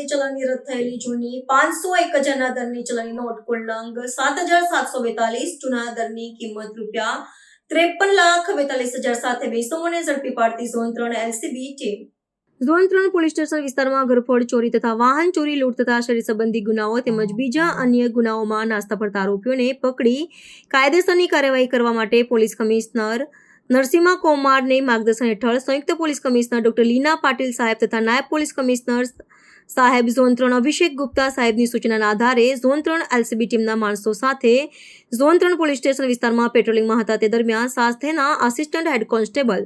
ભારતીય ચલણની રદ થયેલી જૂની પાંચસો એક હજારના દરની ચલણી નોટ કુલ સાત હજાર સાતસો બેતાલીસ જૂના દરની કિંમત રૂપિયા, ત્રેપન લાખ બેતાલીસ હજાર સાથે બેસોને ઝડપી પાડતી ઝોન ત્રણ એલસીબી ટીમ. ઝોન ત્રણ પોલીસ સ્ટેશન વિસ્તારમાં ઘરફોડ ચોરી તથા વાહન ચોરી, લૂંટ તથા શરીર સંબંધી ગુનાઓ તેમજ બીજા અન્ય ગુનાઓમાં નાસ્તા પડતા આરોપીઓને પકડી કાયદેસરની કાર્યવાહી કરવા માટે પોલીસ કમિશનર નરસિંહા કોમારને માર્ગદર્શન હેઠળ સંયુક્ત police commissioner doctor Leena Patil સાહેબ તથા નાયબ પોલીસ કમિશનર સાહેબ ઝોન ત્રણ અભિષેક ગુપ્તા સાહેબની સૂચનાના આધારે ઝોન ત્રણ એલસીબી ટીમના માણસો સાથે ઝોન ત્રણ પોલીસ સ્ટેશન વિસ્તારમાં પેટ્રોલિંગમાં હતા. તે દરમિયાન સાથેના assistant head constable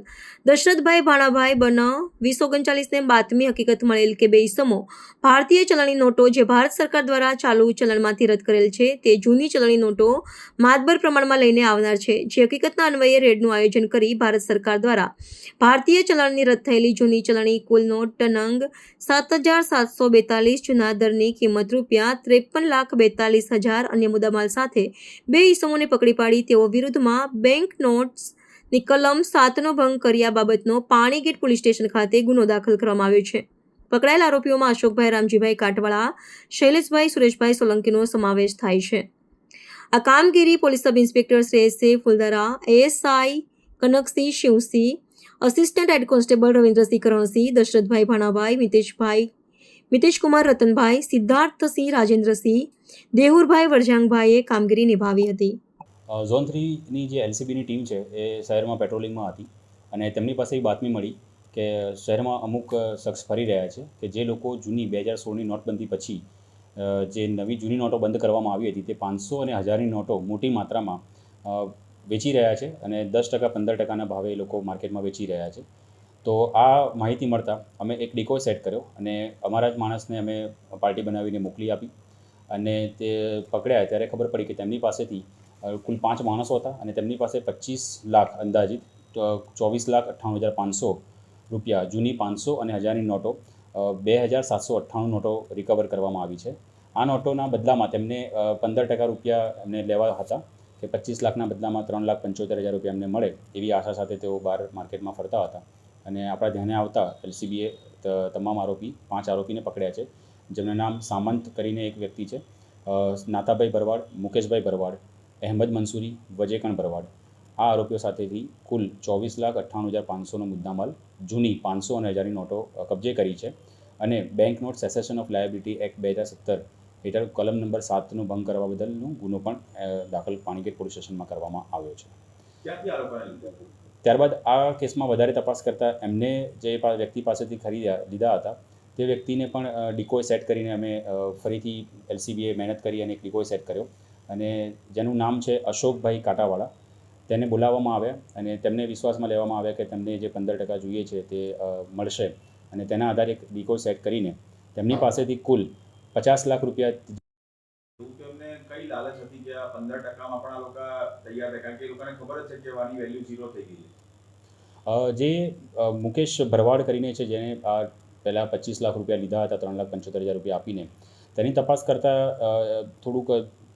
Dashrathbhai Bhanabhai બન વીસ ઓગણચાલીસને બાતમી હકીકત મળેલ કે બે ઇસમો ભારતીય ચલણી નોટો જે ભારત સરકાર દ્વારા ચાલુ ચલણમાંથી રદ કરેલ છે, તે જૂની ચલણી નોટો માતબર પ્રમાણમાં લઈને આવનાર છે. જે હકીકતના અન્વયે રેડનું આયોજન કરી ભારત સરકાર દ્વારા ભારતીય ચલણની રદ થયેલી જૂની ચલણી કુલ નોટ ટનંગ સાત હજાર સાતસો બેતાલીસ જૂના દરની કિંમત રૂપિયા ત્રેપન લાખ બેતાલીસ હજાર અન્ય મુદ્દામાલ સાથે બે ઇસમોને પકડી પાડી. તેઓ વિરુદ્ધમાં બેંક નોટ્સની કલમ સાતનો ભંગ કર્યા બાબતનો પાણીગેટ પોલીસ સ્ટેશન ખાતે ગુનો દાખલ કરવામાં આવ્યો છે. પકડાયેલ આરોપીઓમાં અશોકભાઈ, રામજીભાઈ કાટવાળા, શૈલેષભાઈ, સુરેશભાઈ સોલંકીનો સમાવેશ થાય છે. આ કામગીરી police sub inspector શ્રેયસે Phuldara, ASI Kanaksinh, Shivsinh, assistant head constable Ravindrasinh Karansinh, Dashrathbhai Bhanabhai, Miteshbhai, Miteshkumar Ratanbhai, Siddharthsinh Rajendrasinh Dehurbhai વરજાંગભાઈએ કામગીરી નિભાવી હતી. ઝોન થ્રીની જે એલસીબીની ટીમ છે, એ શહેરમાં પેટ્રોલિંગમાં હતી અને તેમની પાસે એક બાતમી મળી કે શહેરમાં અમુક શખ્સ ફરી રહ્યા છે કે જે લોકો જૂની બે હજાર સોળની નોટબંધી પછી જે નવી જૂની નોટો બંધ કરવામાં આવી હતી, તે પાંચસો અને હજારની નોટો મોટી માત્રામાં વેચી રહ્યા છે અને દસ ટકા, પંદર ટકાના ભાવે એ લોકો માર્કેટમાં વેચી રહ્યા છે. તો આ માહિતી મળતા અમે એક ડિકો સેટ કર્યો અને અમારા જ માણસને અમે પાર્ટી બનાવીને મોકલી આપી. અને તે પકડ્યા ત્યારે ખબર પડી કે તેમની પાસેથી કુલ પાંચ માણસો હતા અને તેમની પાસે પચીસ લાખ અંદાજિત ચોવીસ લાખ અઠ્ઠાણું હજાર પાંચસો રૂપિયા, જૂની પાંચસો અને હજારની નોટો બે હજાર સાતસો અઠ્ઠાણું નોટો રિકવર કરવામાં આવી છે. આ નોટોના બદલામાં તેમને પંદર ટકા રૂપિયા એમને લેવા હતા કે પચીસ લાખના બદલામાં ત્રણ લાખ પંચોતેર હજાર રૂપિયા એમને મળે એવી આશા સાથે તેઓ બહાર માર્કેટમાં ફરતા હતા. અને આપણા ધ્યાને આવતા એલસીબીએ તમામ આરોપી, પાંચ આરોપીને પકડ્યા છે. જેમનું નામ સામંત કરીને એક વ્યક્તિ છે નાતાભાઈ ભરવાડ મુકેશભાઈ ભરવાડ અહેમદ મંસૂરી વજેકણ ભરવાડ. આ આરોપીઓ સાથેથી કુલ ચોવીસ લાખ અઠ્ઠાણું હજાર પાંચસોનો મુદ્દામાલ જૂની પાંચસો અને હજારની નોટો કબજે કરી છે અને bank note cessation of liability act બે હજાર સત્તર હેઠળ કલમ નંબર સાતનો ભંગ કરવા બદલનો ગુનો પણ દાખલ પાણીગેટ પોલીસ સ્ટેશનમાં કરવામાં આવ્યો છે. ત્યારબાદ આ કેસમાં વધારે તપાસ કરતાં એમને જે વ્યક્તિ પાસેથી ખરીદ્યા લીધા હતા તે વ્યક્તિને પણ ડિકોય સેટ કરીને અમે ફરીથી એલસીબીએ મહેનત કરી અને એક ડિકોય સેટ કર્યો. અને જેનું નામ છે અશોકભાઈ કાંટાવાળા. તેને બોલાવવામાં આવ્યા અને તેમને વિશ્વાસમાં લેવામાં આવ્યા કે તેમને જે પંદર ટકા જોઈએ છે તે મળશે. અને તેના આધારે એક ડિકો સેટ કરીને તેમની પાસેથી કુલ પચાસ લાખ રૂપિયા કઈ લાલચ હતી કે આ પંદર ટકામાં પણ આ લોકો તૈયાર હતા કારણ કે એ લોકોને ખબર જ છે કે આની વેલ્યુ ઝીરો થઈ ગઈ છે. જે મુકેશ ભરવાડ કરીને છે જેને આ પહેલાં પચીસ લાખ રૂપિયા લીધા હતા, ત્રણ લાખ પંચોતેર હજાર રૂપિયા આપીને. તેની તપાસ કરતાં થોડુંક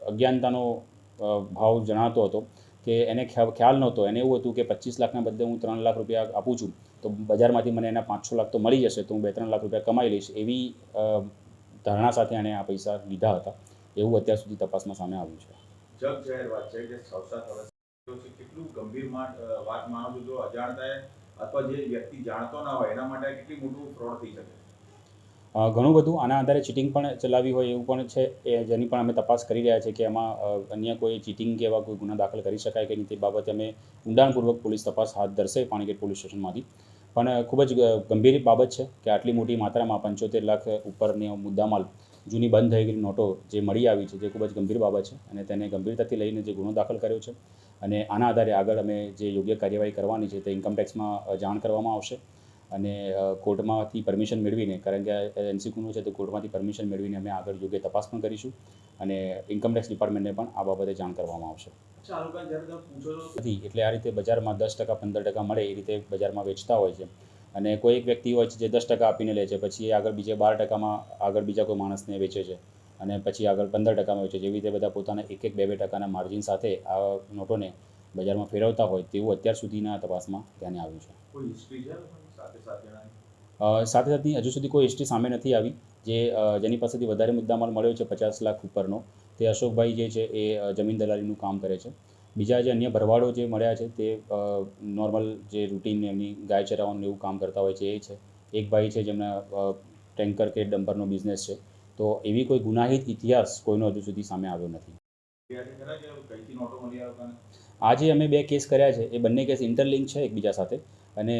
અજ્ઞાનતાનો ભાવ જણાતો હતો કે એને ખ્યા- ખ્યાલ નહોતો. એને એવું હતું કે પચીસ લાખના બદલે હું ત્રણ લાખ રૂપિયા આપું છું, તો બજારમાંથી મને એના પાંચ છ લાખ તો મળી જશે, તો હું બે, ત્રણ લાખ રૂપિયા કમાઈ લઈશ, એવી ધારણા સાથે એણે આ પૈસા લીધા હતા. એવું અત્યાર સુધી તપાસમાં સામે આવ્યું છે. જગ વાત છે કે કેટલું ગંભીર વાત માનો છો અજાણતાએ અથવા જે વ્યક્તિ જાણતો ના હોય, એના માટે કેટલી મોટું ફ્રોડ થઈ શકે? ઘણું બધું. આના આધારે ચીટિંગ પણ ચલાવી હોય એવું પણ છે. એ જેની પણ અમે તપાસ કરી રહ્યા છીએ કે એમાં અન્ય કોઈ ચીટિંગ કે એવા કોઈ ગુના દાખલ કરી શકાય કે નહીં તે બાબતે અમે ઊંડાણપૂર્વક પોલીસ તપાસ હાથ ધરશે પાણીગેટ પોલીસ સ્ટેશનમાંથી. પણ ખૂબ જ ગંભીર બાબત છે કે આટલી મોટી માત્રામાં પંચોતેર લાખ ઉપરની મુદ્દામાલ જૂની બંધ થઈ ગયેલી નોટો જે મળી આવી છે જે ખૂબ જ ગંભીર બાબત છે અને તેને ગંભીરતાથી લઈને જે ગુનો દાખલ કર્યો છે અને આના આધારે આગળ અમે જે યોગ્ય કાર્યવાહી કરવાની છે તે ઇન્કમટેક્સમાં જાણ કરવામાં આવશે અને કોર્ટમાંથી પરમિશન મેળવીને કારણ કે એનસીક્યુનું છે તો કોર્ટમાંથી પરમિશન મેળવીને અમે આગળ યોગ્ય તપાસ પણ કરીશું અને ઇન્કમટેક્સ ડિપાર્ટમેન્ટને પણ આ બાબતે જાણ કરવામાં આવશે. એટલે આ રીતે બજારમાં દસ ટકા પંદર ટકા મળે એ રીતે બજારમાં વેચતા હોય છે. અને કોઈ એક વ્યક્તિ હોય છે જે દસ ટકા આપીને લે છે પછી એ આગળ બીજે બાર ટકામાં આગળ બીજા કોઈ માણસને વેચે છે અને પછી આગળ પંદર ટકામાં વેચે છે. જેવી રીતે બધા પોતાના એક એક બે બે ટકાના માર્જિન સાથે આ નોટોને બજારમાં ફેરવતા હોય તેવું અત્યાર સુધીના તપાસમાં ધ્યાને આવ્યું છે. કોઈ હિસ્ટ્રી છે આ સાથે અ, સાથે સાથે હજુ સુધી કોઈ હિસ્ટ્રી સામે નથી આવી. જે જેની પાસેથી વધારે મુદ્દામાલ મળ્યો છે પચાસ લાખ ઉપરનો તે અશોકભાઈ જે છે એ જમીન દલાલીનું કામ કરે છે. બીજા જે અન્ય ભરવાડો જે મળ્યા છે તે નોર્મલ જે રૂટીન એમની ગાય ચરાવવાનું એવું કામ કરતા હોય છે એ છે. એક ભાઈ છે જેમના ટેન્કર કે ડમ્પરનો બિઝનેસ છે. તો એવી કોઈ ગુનાહિત ઇતિહાસ કોઈનો હજુ સુધી સામે આવ્યો નથી. આજે અમે બે કેસ કર્યા છે. એ બંને કેસ ઇન્ટરલિંક છે એકબીજા સાથે. અને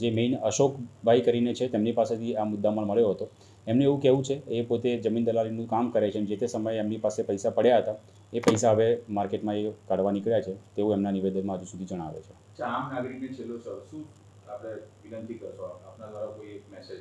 જે મેઇન અશોકભાઈ કરીને છે તેમની પાસેથી આ મુદ્દામાલ મળ્યો હતો. એમને એવું કહેવું છે એ પોતે જમીન દલાલીનું કામ કરે છે અને જે તે સમયે એમની પાસે પૈસા પડ્યા હતા એ પૈસા હવે માર્કેટમાં એ કાઢવા નીકળ્યા છે તેવું એમના નિવેદનમાં હજુ સુધી જણાવે છે. આમ નાગરિકને છેલ્લો શું આપણે વિનંતી કરશો? આપના દ્વારા કોઈ એક મેસેજ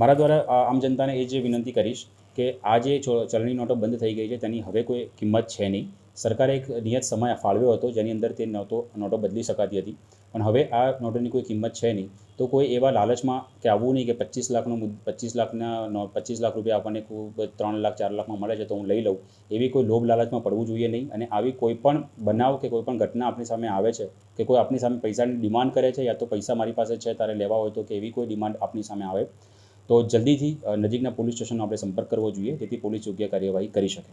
મારા દ્વારા આમ જનતાને એ જે વિનંતી કરીશ કે આ જે ચલણી નોટો બંધ થઈ ગઈ છે તેની હવે કોઈ કિંમત છે નહીં. સરકારે એક નિયત સમય ફાળવ્યો હતો જેની અંદર તે નોટો નોટો બદલી શકાતી હતી. પણ હવે આ નોટોની કોઈ કિંમત છે નહીં. તો કોઈ એવા લાલચમાં કે આવવું નહીં કે પચીસ લાખનો પચીસ લાખના પચીસ લાખ રૂપિયા આપણને ત્રણ લાખ, ચાર લાખમાં મળે છે તો હું લઈ લઉં. એવી કોઈ લોભ લાલચમાં પડવું જોઈએ નહીં અને આવી કોઈ પણ બનાવ કે કોઈ પણ ઘટના આપણી સામે આવે છે કે કોઈ આપણી સામે પૈસાની ડિમાન્ડ કરે છે યા તો પૈસા મારી પાસે છે તારે લેવા હોય તો કે એવી કોઈ ડિમાન્ડ આપણી સામે આવે, તો જલ્દીથી નજીકના પોલીસ સ્ટેશનનો આપણે સંપર્ક કરવો જોઈએ જેથી પોલીસ યોગ્ય કાર્યવાહી કરી શકે.